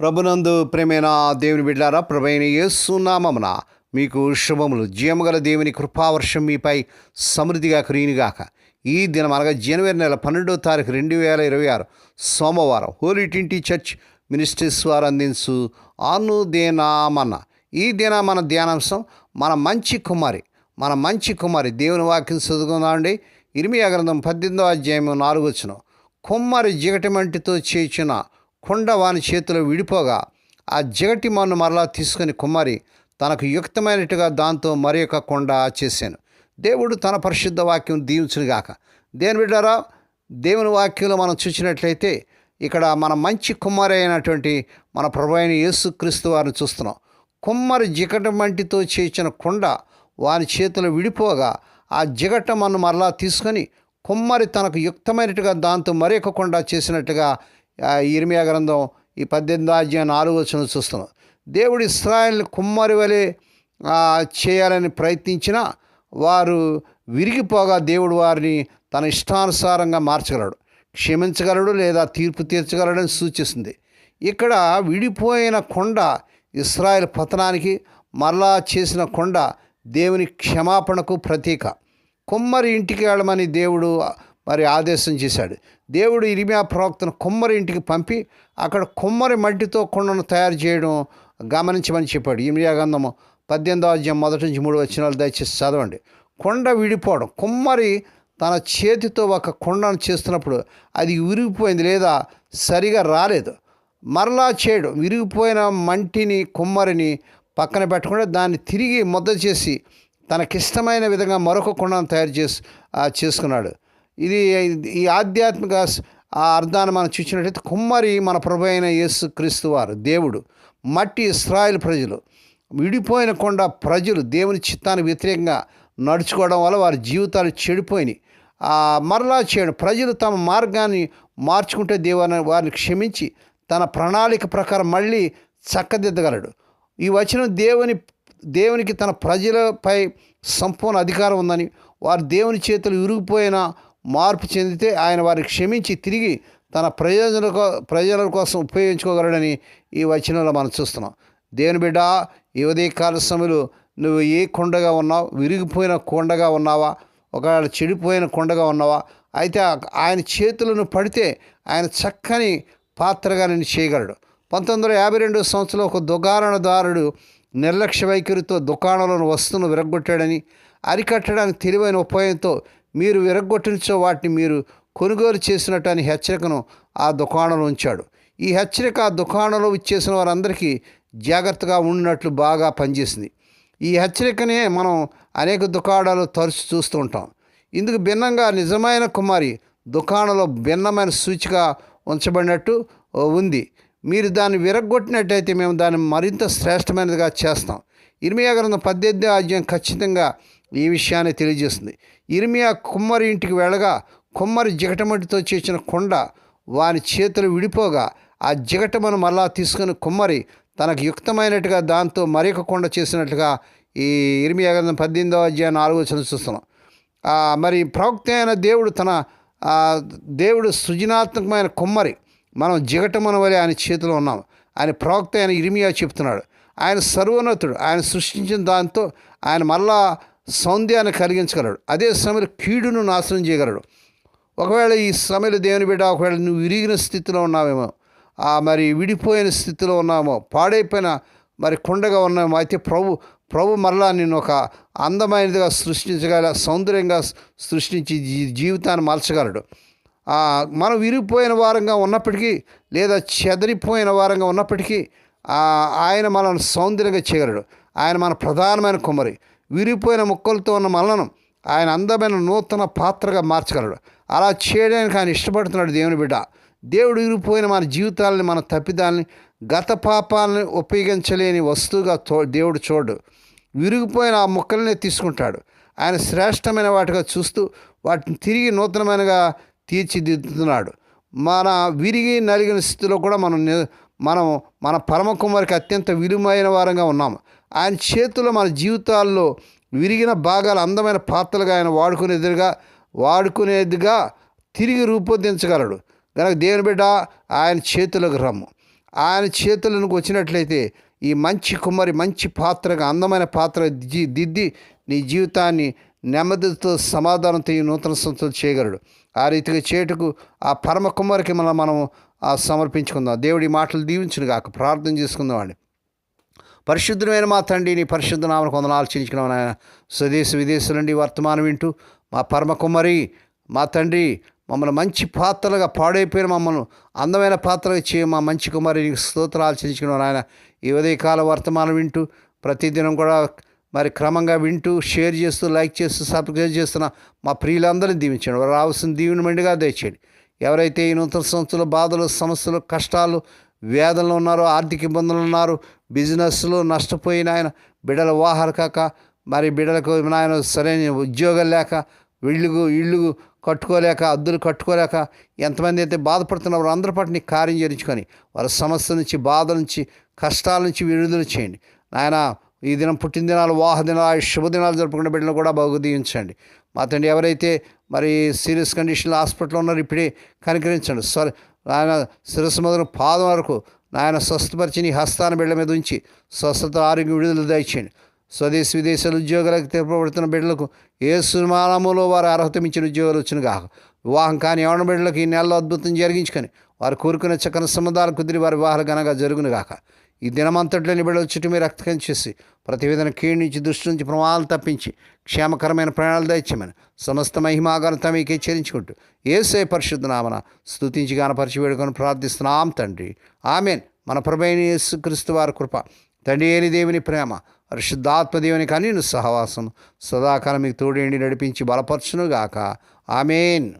ప్రభునందు ప్రేమైన దేవుని బిడ్డారా ప్రభైన యేసునామమున మీకు శుభములు. జీవముగల దేవుని కృపావర్షం మీపై సమృద్ధిగా కురియునిగాక ఈ దినం అనగా జనవరి నెల పన్నెండో తారీఖు రెండు వేల ఇరవై ఆరు సోమవారం హోలీ టింటి చర్చ్ మినిస్ట్రీస్ వారు అందించు అనుదేనామన్న ఈ దిన మన ధ్యానాంశం మన మంచి కుమారి మన మంచి కుమారి దేవుని వాక్యం చదువుకుందామండి. ఇరిమియా గ్రంథం పద్దెనిమిదో అధ్యాయం నాలుగు వచ్చిన కుమ్మరి జిగటి మంటితో చేసిన కొండ వాని చేతిలో విడిపోగా ఆ జిగటి మన్ను మరలా తీసుకుని కుమ్మరి తనకు యుక్తమైనట్టుగా దాంతో మరి యొక్క కొండ చేశాను. దేవుడు తన పరిశుద్ధ వాక్యం దీవించునుగాక. దేని బిడ్డారా దేవుని వాక్యంలో మనం చూసినట్లయితే ఇక్కడ మన మంచి కుమ్మరి అయినటువంటి మన ప్రభు అయిన యేసుక్రీస్తు వారిని చూస్తున్నాం. కుమ్మరి జిగట మంటితో చేసిన కొండ వాని చేతిలో విడిపోగా ఆ జిగట మన్ను మరలా తీసుకొని కుమ్మరి తనకు యుక్తమైనట్టుగా దాంతో మరొక కొండ చేసినట్టుగా ఇర్మియా గ్రంథం ఈ పద్దెనిమిది అధ్యాయం నాలుగు వచ్చిన చూస్తున్నాం. దేవుడు ఇస్రాయల్ని కుమ్మరి వలె చేయాలని ప్రయత్నించినా వారు విరిగిపోగా దేవుడు వారిని తన ఇష్టానుసారంగా మార్చగలడు. క్షమించగలడు లేదా తీర్పు తీర్చగలడని సూచిస్తుంది. ఇక్కడ విడిపోయిన కొండ ఇస్రాయల్ పతనానికి మరలా చేసిన కొండ దేవుని క్షమాపణకు ప్రతీక. కుమ్మరి ఇంటికి వెళ్ళమని దేవుడు మరి ఆదేశం చేశాడు. దేవుడు ఇరిమియా ప్రవక్తను కుమ్మరి ఇంటికి పంపి అక్కడ కుమ్మరి మట్టితో కొండను తయారు చేయడం గమనించమని చెప్పాడు. ఇరిమియా గంధము పద్దెనిమిదో అధ్యాయం మొదటి నుంచి మూడు వచ్చిన దయచేసి చదవండి. కొండ విడిపోవడం కుమ్మరి తన చేతితో ఒక కొండను చేస్తున్నప్పుడు అది విరిగిపోయింది లేదా సరిగా రాలేదు. మరలా చేయడం విరిగిపోయిన మంటిని కుమ్మరిని పక్కన పెట్టకుండా దాన్ని తిరిగి ముద్ద చేసి తనకిష్టమైన విధంగా మరొక కొండను తయారు చేసి చేసుకున్నాడు. ఇది ఈ ఆధ్యాత్మిక ఆ అర్థాన్ని మనం చూసినట్టయితే కుమ్మరి మన ప్రభు అయిన యేసు క్రీస్తు వారు దేవుడు మట్టి ఇస్రాయేల్ ప్రజలు విడిపోయిన కొండ ప్రజలు దేవుని చిత్తానికి వ్యతిరేకంగా నడుచుకోవడం వల్ల వారి జీవితాలు చెడిపోయినాయి. మరలా చేయడం ప్రజలు తమ మార్గాన్ని మార్చుకుంటే దేవుని వారిని క్షమించి తన ప్రణాళిక ప్రకారం మళ్ళీ చక్కదిద్దగలడు. ఈ వచనం దేవుని దేవునికి తన ప్రజలపై సంపూర్ణ అధికారం ఉందని వారు దేవుని చేతులు విరిగిపోయిన మార్పు చెందితే ఆయన వారిని క్షమించి తిరిగి తన ప్రయోజన ప్రజల కోసం ఉపయోగించుకోగలడని ఈ వచనంలో మనం చూస్తున్నాం. దేవుని బిడ్డ ఈ ఉదయకాల సమయంలో నువ్వు ఏ కొండగా ఉన్నావు? విరిగిపోయిన కొండగా ఉన్నావా? ఒకవేళ చెడిపోయిన కొండగా ఉన్నావా? అయితే ఆయన చేతులను పడితే ఆయన చక్కని పాత్రగా నేను చేయగలడు. పంతొమ్మిది వందల యాభై రెండు సంవత్సరంలో ఒక దుకాణదారుడు నిర్లక్ష్య వైఖరితో దుకాణంలోని వస్తువును విరగొట్టాడని అరికట్టడానికి తెలివైన ఉపాయంతో మీరు విరగొట్టించో వాటిని మీరు కొనుగోలు చేసినట్టు అని హెచ్చరికను ఆ దుకాణంలో ఉంచాడు. ఈ హెచ్చరిక ఆ దుకాణంలో ఇచ్చేసిన వారందరికీ జాగ్రత్తగా ఉన్నట్లు బాగా పనిచేసింది. ఈ హెచ్చరికనే మనం అనేక దుకాణాలు తరచు చూస్తూ ఉంటాం. ఇందుకు భిన్నంగా నిజమైన కుమారి దుకాణంలో భిన్నమైన సూచిక ఉంచబడినట్టు ఉంది. మీరు దాన్ని విరగొట్టినట్టయితే మేము దాన్ని మరింత శ్రేష్టమైనదిగా చేస్తాం. ఇర్మియా గ్రంథం పద్దెనిమిది అధ్యాయం ఖచ్చితంగా ఈ విషయాన్ని తెలియజేస్తుంది. ఇర్మియా కుమ్మరి ఇంటికి వెళ్ళగా కుమ్మరి జిగటమట్టితో చేసిన కొండ వాని చేతులు విడిపోగా ఆ జిగటమను మళ్ళా తీసుకుని కుమ్మరి తనకు యుక్తమైనట్టుగా దాంతో మరొక కొండ చేసినట్లుగా ఈ ఇర్మియా గ్రంథం పద్దెనిమిదవ అధ్యాయం నాలుగో వచనం చూస్తున్నాం. మరి ప్రవక్త అయిన దేవుడు తన దేవుడు సృజనాత్మకమైన కుమ్మరి. మనం జిగటమన వలె ఆయన చేతిలో ఉన్నాం. ఆయన ప్రవక్త అయిన ఇరిమియా చెప్తున్నాడు. ఆయన సర్వోన్నతుడు. ఆయన సృష్టించిన దాంతో ఆయన మళ్ళా సౌందర్యాన్ని కలిగించగలడు. అదే సమయంలో కీడును నాశనం చేయగలడు. ఒకవేళ ఈ సమయంలో దేవుని బిడ్డ ఒకవేళ నువ్వు విరిగిన స్థితిలో ఉన్నావేమో ఆ మరి విడిపోయిన స్థితిలో ఉన్నామో పాడైపోయిన మరి కొండగా ఉన్నామో అయితే ప్రభు ప్రభు మరలా నేను ఒక అందమైనదిగా సృష్టించగల సౌందర్యంగా సృష్టించి జీవితాన్ని మలచగలడు మనం విరిగిపోయిన వారంగా ఉన్నప్పటికీ లేదా చెదరిపోయిన వారంగా ఉన్నప్పటికీ ఆయన మనల్ని సౌందర్యంగా చేయగలడు. ఆయన మన ప్రధానమైన కుమ్మరి. విరిగిపోయిన ముక్కలతో ఉన్న మనలను ఆయన అందమైన నూతన పాత్రగా మార్చగలడు. అలా చేయడానికి ఆయన ఇష్టపడుతున్నాడు దేవుని బిడ్డ. దేవుడు విరిగిపోయిన మన జీవితాలని మన తప్పిదాలని గత పాపాలని ఉపయోగించలేని వస్తువుగా దేవుడు చూడు. విరిగిపోయిన ఆ ముక్కలనే తీసుకుంటాడు. ఆయన శ్రేష్టమైన వాటిగా చూస్తూ వాటిని తిరిగి నూతనమైనగా తీర్చిదిద్దుతున్నాడు. మన విరిగి నలిగిన స్థితిలో కూడా మనం మనం మన పరమ కుమారికి అత్యంత విలువైన వారంగా ఉన్నాము. ఆయన చేతిలో మన జీవితాల్లో విరిగిన భాగాలు అందమైన పాత్రలుగా ఆయన వాడుకునేదిగా వాడుకునేదిగా తిరిగి రూపొందించగలడు. కనుక దేవుని బిడ్డ ఆయన చేతులకు రమ్ము. ఆయన చేతులకు వచ్చినట్లయితే ఈ మంచి కుమ్మరి మంచి పాత్రగా అందమైన పాత్ర దిద్ది నీ జీవితాన్ని నెమ్మదితో సమాధానంతో ఈ నూతన సంస్థలు చేయగలడు. ఆ రీతిగా చేటుకు ఆ పరమ కుమ్మరికి మనం మనం సమర్పించుకుందాం. దేవుడి మాటలు దీవించును కాక ప్రార్థన చేసుకుందాం అండి. పరిశుద్ధమైన మా తండ్రి నీ పరిశుద్ధ నామను కొందనాలు చించుకున్నాం నాయన. స్వదేశ విదేశం నుండి వర్తమానం వింటూ మా పరమ కుమ్మరి మా తండ్రి మమ్మల్ని మంచి పాత్రలుగా పాడైపోయిన మమ్మల్ని అందమైన పాత్రగా చేయ మా మంచి కుమారి నీకు స్తోత్రాలు చించుకున్నాం నాయన. ఈ ఉదయకాల వర్తమానం వింటూ ప్రతిదినం కూడా మరి క్రమంగా వింటూ షేర్ చేస్తూ లైక్ చేస్తూ సబ్స్క్రైబ్ చేస్తున్న మా ప్రియులందరినీ దీవించండి. వారు రావాల్సిన దీవెన మండిగా దయచేయండి. ఎవరైతే ఈ నూతన సంస్థలు బాధలు సమస్యలు కష్టాలు వేదనలు ఉన్నారు ఆర్థిక ఇబ్బందులు ఉన్నారు బిజినెస్లో నష్టపోయిన ఆయన బిడ్డల వాహాలు కాక మరి బిడ్డలకు నాయన సరైన ఉద్యోగం లేక ఇళ్ళు ఇళ్ళు కట్టుకోలేక అద్దులు కట్టుకోలేక ఎంతమంది అయితే బాధపడుతున్నారో అందరి పట్ల నీ కార్యం చేయించుకొని వారి సమస్య నుంచి బాధ నుంచి కష్టాల నుంచి విడుదల చేయండి. నాయన ఈ దినం పుట్టినదినాలు వాహ దినాలు శుభదినాలు జరుపుకునే బిడ్డలు కూడా బాగుదీయించండి మా తండ్రి ఎవరైతే మరి సీరియస్ కండిషన్లో హాస్పిటల్లో ఉన్నారో ఇప్పుడే కనికరించండి. సరే నాయన శిరస్సు మొదలు పాదం వరకు నాయన స్వస్థపరిచి నీ హస్తాన బిడ్డ మీద ఉంచి స్వస్థత ఆరోగ్య విడుదల దయచేయండి. స్వదేశ విదేశాల ఉద్యోగాలకు తెరపబడుతున్న బిడ్డలకు ఏ సుమానములో వారు అర్హత మించిన ఉద్యోగాలు వచ్చిన కాక వివాహం కాని ఎవరి బిడ్డలకు ఈ నెలలో అద్భుతం జరిగించుకొని వారు కోరుకునే చక్కని సంబంధాలు కుదిరి వారి వివాహాలు ఘనంగా జరుగును గాక ఈ దినమంతట్లోని బిడ్డల చుట్టూ మీరు రక్తకం చేసి ప్రతి విధంగా కీడు నుంచి దృష్టి నుంచి ప్రమాదాలు తప్పించి క్షేమకరమైన ప్రాణాలు దయచేయమని సమస్త మహిమాగానత మీకే చేరించుకుంటూ ఏసే పరిశుద్ధ నామన స్తుతించి గానపరిచి వేడుకొని ప్రార్థిస్తున్నాం తండ్రి. ఆమెన్. మన ప్రభైన యేసుక్రీస్తు వారి కృప తండ్రి ఏని దేవుని ప్రేమ పరిశుద్ధాత్మ దేవుని కనీను సహవాసం సదాకాలం మీకు తోడేండి నడిపించి బలపరచునుగాక. ఆమెన్.